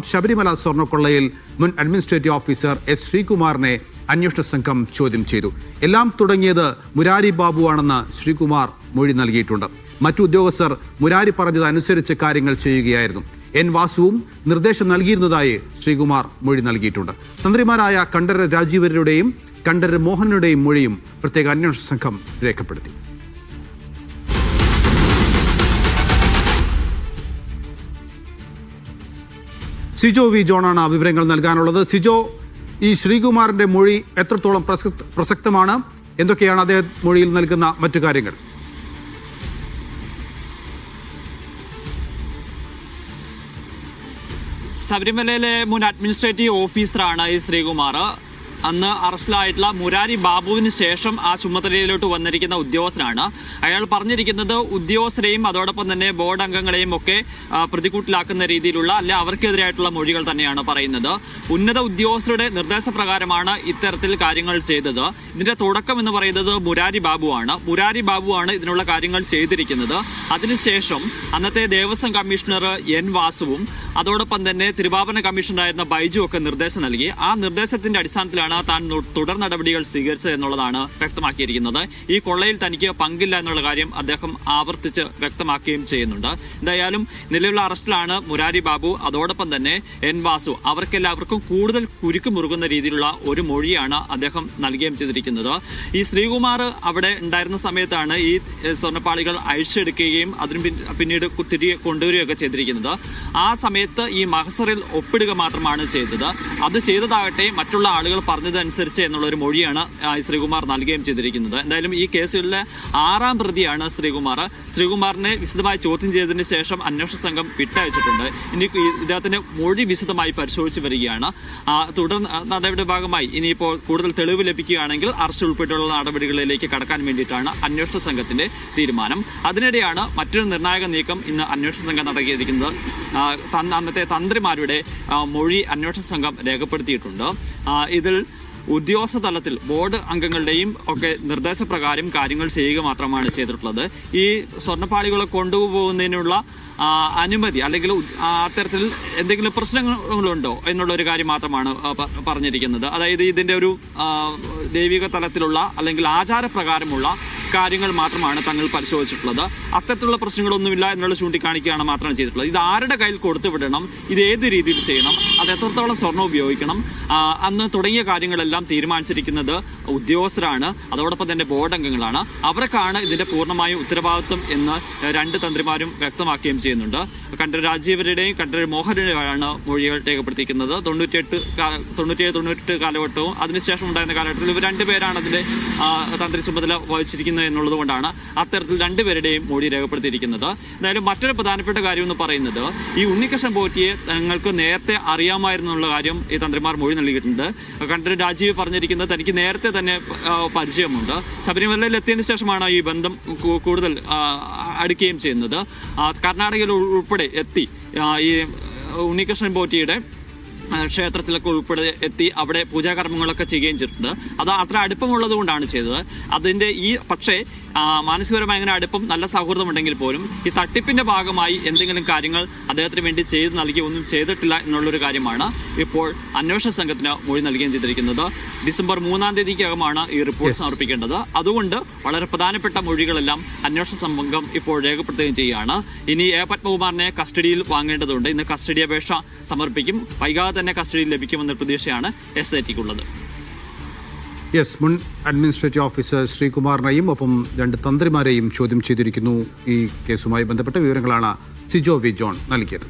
ശബരിമല സ്വർണക്കൊള്ളയിൽ മുൻ administrative officer S ശ്രീകുമാറിനെ അന്വേഷണ സംഘം ചോദ്യം ചെയ്തു. എല്ലാം തുടങ്ങിയത് മുരാരി ബാബുവാണെന്ന് ശ്രീകുമാർ മൊഴി നൽകിയിട്ടുണ്ട്. മറ്റു ഉദ്യോഗസ്ഥർ മുരാരി പറഞ്ഞത് അനുസരിച്ച് കാര്യങ്ങൾ ചെയ്യുകയായിരുന്നു. എൻ വാസുവും നിർദ്ദേശം നൽകിയിരുന്നതായി ശ്രീകുമാർ മൊഴി നൽകിയിട്ടുണ്ട്. തന്ത്രിമാരായ കണ്ഠര രാജീവരുടെയും കണ്ഠര മോഹനനുടെയും മൊഴിയും പ്രത്യേക അന്വേഷണ സംഘം രേഖപ്പെടുത്തി. സിജോ വി ജോണാണ് വിവരങ്ങൾ നൽകാനുള്ളത്. സിജോ ഈ ശ്രീകുമാറിന്റെ മൊഴി എത്രത്തോളം പ്രസക്ത- പ്രസക്തമാണ്? എന്തൊക്കെയാണ് അദ്ദേഹം മൊഴിയിൽ നൽകുന്ന മറ്റു കാര്യങ്ങൾ? ശബരിമലയിലെ മുൻ അഡ്മിനിസ്ട്രേറ്റീവ് ഓഫീസറാണ് ഈ ശ്രീകുമാർ. അന്ന് അറസ്റ്റിലായിട്ടുള്ള മുരാരി ബാബുവിന് ശേഷം ആ ചുമതലയിലോട്ട് വന്നിരിക്കുന്ന ഉദ്യോഗസ്ഥനാണ്. അയാൾ പറഞ്ഞിരിക്കുന്നത് ഉദ്യോഗസ്ഥരെയും അതോടൊപ്പം തന്നെ ബോർഡ് അംഗങ്ങളെയും ഒക്കെ പ്രതികൂട്ടിലാക്കുന്ന രീതിയിലുള്ള അല്ലെ അവർക്കെതിരായിട്ടുള്ള മൊഴികൾ തന്നെയാണ് പറയുന്നത്. ഉന്നത ഉദ്യോഗസ്ഥരുടെ നിർദ്ദേശപ്രകാരമാണ് ഇത്തരത്തിൽ കാര്യങ്ങൾ ചെയ്തത്. ഇതിന്റെ തുടക്കം എന്ന് പറയുന്നത് മുരാരി ബാബുവാണ്. മുരാരി ബാബുവാണ് ഇതിനുള്ള കാര്യങ്ങൾ ചെയ്തിരിക്കുന്നത്. അതിനുശേഷം അന്നത്തെ ദേവസ്വം കമ്മീഷണർ എൻ വാസുവും അതോടൊപ്പം തന്നെ തിരുവാഭരണ കമ്മീഷണറായിരുന്ന ബൈജു ഒക്കെ നിർദ്ദേശം നൽകി. ആ നിർദ്ദേശത്തിന്റെ അടിസ്ഥാനത്തിലാണ് താൻ നു- തുടർ നടപടികൾ സ്വീകരിച്ചത് എന്നുള്ളതാണ് വ്യക്തമാക്കിയിരിക്കുന്നത്. ഈ കൊള്ളയിൽ തനിക്ക് പങ്കില്ല എന്നുള്ള കാര്യം അദ്ദേഹം ആവർത്തിച്ച് വ്യക്തമാക്കുകയും ചെയ്യുന്നുണ്ട്. എന്തായാലും നിലവിലുള്ള അറസ്റ്റിലാണ് മുരാരി ബാബു. അതോടൊപ്പം തന്നെ എൻ വാസു. അവർക്കെല്ലാവർക്കും കൂടുതൽ കുരുക്ക് മുറുകുന്ന രീതിയിലുള്ള ഒരു മൊഴിയാണ് അദ്ദേഹം നൽകുകയും ചെയ്തിരിക്കുന്നത്. ഈ ശ്രീകുമാർ അവിടെ ഉണ്ടായിരുന്ന സമയത്താണ് ഈ സ്വർണപ്പാളികൾ അഴിച്ചെടുക്കുകയും അതിന് പിന്നീട് തിരികെ കൊണ്ടുവരികയൊക്കെ ചെയ്തിരിക്കുന്നത്. ആ സമയത്ത് ഈ മഹസറിൽ ഒപ്പിടുക മാത്രമാണ് ചെയ്തത്. അത് ചെയ്തതാകട്ടെ മറ്റുള്ള ആളുകൾ പറഞ്ഞതനുസരിച്ച് എന്നുള്ള ഒരു മൊഴിയാണ് ശ്രീകുമാർ നൽകുകയും ചെയ്തിരിക്കുന്നത്. എന്തായാലും ഈ കേസുകളിലെ ആറാം പ്രതിയാണ് ശ്രീകുമാർ. ശ്രീകുമാറിനെ വിശദമായി ചോദ്യം ചെയ്തതിന് ശേഷം അന്വേഷണ സംഘം വിട്ടയച്ചിട്ടുണ്ട്. ഇനി ഇദ്ദേഹത്തിന്റെ മൊഴി വിശദമായി പരിശോധിച്ച് വരികയാണ്. തുടർ നടപടിയുടെ ഭാഗമായി ഇനിയിപ്പോൾ കൂടുതൽ തെളിവ് ലഭിക്കുകയാണെങ്കിൽ അറസ്റ്റ് ഉൾപ്പെടെയുള്ള നടപടികളിലേക്ക് കടക്കാൻ വേണ്ടിയിട്ടാണ് അന്വേഷണ സംഘത്തിന്റെ തീരുമാനം. അതിനിടെയാണ് മറ്റൊരു നിർണായക നീക്കം ഇന്ന് അന്വേഷണ സംഘം നടത്തിയിരിക്കുന്നത്. അന്നത്തെ തന്ത്രിമാരുടെ മൊഴി അന്വേഷണ സംഘം രേഖപ്പെടുത്തിയിട്ടുണ്ട്. ഇതിൽ ഉദ്യോഗസ്ഥ തലത്തിൽ ബോർഡ് അംഗങ്ങളുടെയും ഒക്കെ നിർദ്ദേശപ്രകാരം കാര്യങ്ങൾ ചെയ്യുക മാത്രമാണ് ചെയ്തിട്ടുള്ളത്. ഈ സ്വർണപ്പാളികളെ കൊണ്ടുപോകുന്നതിനുള്ള അനുമതി അല്ലെങ്കിൽ അത്തരത്തിൽ എന്തെങ്കിലും പ്രശ്നങ്ങളുണ്ടോ എന്നുള്ള ഒരു കാര്യം മാത്രമാണ് പറഞ്ഞിരിക്കുന്നത്. അതായത് ഇതിന്റെ ഒരു ദൈവിക തലത്തിലുള്ള അല്ലെങ്കിൽ ആചാരപ്രകാരമുള്ള കാര്യങ്ങൾ മാത്രമാണ് തങ്ങൾ പരിശോധിച്ചിട്ടുള്ളത്. അത്തരത്തിലുള്ള പ്രശ്നങ്ങളൊന്നുമില്ല എന്നുള്ള ചൂണ്ടിക്കാണിക്കുകയാണ് മാത്രമാണ് ചെയ്തിട്ടുള്ളത്. ഇത് ആരുടെ കയ്യിൽ കൊടുത്തു വിടണം? ഇത് ഏത് രീതിയിൽ ചെയ്യണം? അത് എത്രത്തോളം സ്വർണം ഉപയോഗിക്കണം? അന്ന് തുടങ്ങിയ കാര്യങ്ങളെല്ലാം തീരുമാനിച്ചിരിക്കുന്നത് ഉദ്യോഗസ്ഥരാണ്. അതോടൊപ്പം തന്നെ ബോർഡ് അംഗങ്ങളാണ്. അവർക്കാണ് ഇതിന്റെ പൂർണമായ ഉത്തരവാദിത്വം എന്ന് രണ്ട് തന്ത്രിമാരും വ്യക്തമാക്കുകയും ചെയ്യുന്നുണ്ട്. കണ്ടർ രാജീവരുടെയും കണ്ടർ മോഹനുടെയാണ് മൊഴികൾ രേഖപ്പെടുത്തിയിരിക്കുന്നത്. തൊണ്ണൂറ്റിയെട്ട് തൊണ്ണൂറ്റിയേഴ് തൊണ്ണൂറ്റെട്ട് കാലഘട്ടവും അതിനുശേഷം ഉണ്ടായിരുന്ന കാലഘട്ടത്തിൽ ഇവർ രണ്ടുപേരാണ് അതിന്റെ തന്ത്രി ചുമതല വഹിച്ചിരിക്കുന്നത്. എന്നുള്ളത് കൊണ്ടാണ് അത്തരത്തിൽ രണ്ടുപേരുടെയും മൊഴി രേഖപ്പെടുത്തിയിരിക്കുന്നത്. എന്തായാലും മറ്റൊരു പ്രധാനപ്പെട്ട കാര്യം എന്ന് പറയുന്നത് ഈ ഉണ്ണികൃഷ്ണൻ പോറ്റിയെ തങ്ങൾക്ക് നേരത്തെ അറിയാമായിരുന്നുള്ള കാര്യം ഈ തന്ത്രിമാർ മൊഴി നൽകിയിട്ടുണ്ട്. കണ്ഠര രാജീവ് പറഞ്ഞിരിക്കുന്നത് തനിക്ക് നേരത്തെ തന്നെ പരിചയമുണ്ട്. ശബരിമലയിൽ എത്തിയതിന് ശേഷമാണ് ഈ ബന്ധം കൂടുതൽ അടുക്കുകയും ചെയ്യുന്നത്. കർണാടകയിൽ ഉൾപ്പെടെ എത്തി ഈ ഉണ്ണികൃഷ്ണൻ പോറ്റിയുടെ ക്ഷേത്രത്തിലൊക്കെ ഉൾപ്പെടെ എത്തി അവിടെ പൂജാകർമ്മങ്ങളൊക്കെ ചെയ്യുകയും ചെയ്തിട്ടുണ്ട്. അത് അത്ര അടുപ്പമുള്ളത് കൊണ്ടാണ് ചെയ്തത്. അതിന്റെ ഈ പക്ഷേ മാനസികപരമായ അങ്ങനെ അടുപ്പം നല്ല സൗഹൃദമുണ്ടെങ്കിൽ പോലും ഈ തട്ടിപ്പിന്റെ ഭാഗമായി എന്തെങ്കിലും കാര്യങ്ങൾ അദ്ദേഹത്തിന് വേണ്ടി ചെയ്ത് നൽകി ഒന്നും ചെയ്തിട്ടില്ല എന്നുള്ളൊരു കാര്യമാണ് ഇപ്പോൾ അന്വേഷണ സംഘത്തിന് മൊഴി നൽകുകയും ചെയ്തിരിക്കുന്നത്. ഡിസംബർ മൂന്നാം തീയതിക്കകമാണ് ഈ റിപ്പോർട്ട് സമർപ്പിക്കേണ്ടത്. അതുകൊണ്ട് വളരെ പ്രധാനപ്പെട്ട മൊഴികളെല്ലാം അന്വേഷണ സംഘം ഇപ്പോൾ രേഖപ്പെടുത്തുകയും ചെയ്യുകയാണ്. ഇനി എ. പത്മകുമാറിനെ കസ്റ്റഡിയിൽ വാങ്ങേണ്ടതുണ്ട്. ഇന്ന് കസ്റ്റഡി അപേക്ഷ സമർപ്പിക്കും. വൈകാതെ തന്നെ കസ്റ്റഡിയിൽ ലഭിക്കുമെന്ന പ്രതീക്ഷയാണ് എസ് ഐ ടിക്കുള്ളത് യെസ് മുൻ അഡ്മിനിസ്ട്രേറ്റീവ് ഓഫീസർ ശ്രീകുമാറിനെയും ഒപ്പം രണ്ട് തന്ത്രിമാരെയും ചോദ്യം ചെയ്തിരിക്കുന്നു. ഈ കേസുമായി ബന്ധപ്പെട്ട വിവരങ്ങളാണ് സിജോ വി ജോൺ നൽകിയത്.